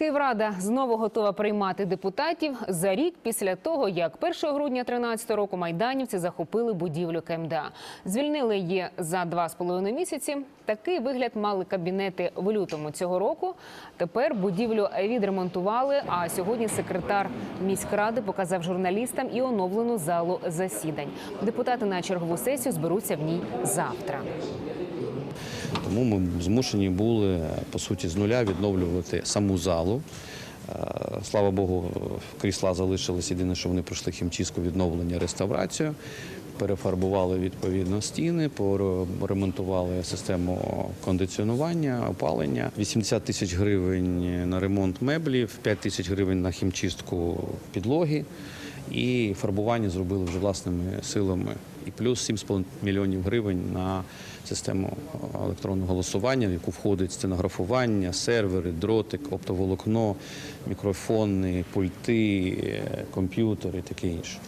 Київрада знову готова приймати депутатів за рік після того, як 1 грудня 2013 року майданівці захопили будівлю КМДА. Звільнили її за два з половиною місяці. Такий вигляд мали кабінети в лютому цього року. Тепер будівлю відремонтували. А сьогодні секретар міськради показав журналістам і оновлену залу засідань. Депутати на чергову сесію зберуться в ній завтра. Тому ми змушені були по суті з нуля відновлювати саму залу. Е, Слава Богу, крісла залишились. Єдине, що вони пройшли хімчистку, відновлення, реставрацію. Перефарбували відповідно стіни, поремонтували систему кондиціонування, опалення. 80 тисяч гривень на ремонт меблів, 5 тисяч гривень на хімчистку підлоги. І фарбування зробили вже власними силами. І плюс 7,5 мільйонів гривень на систему електронного голосування, в яку входить стенографування, сервери, дротик, оптоволокно, мікрофони, пульти, е, комп'ютери і таке інше.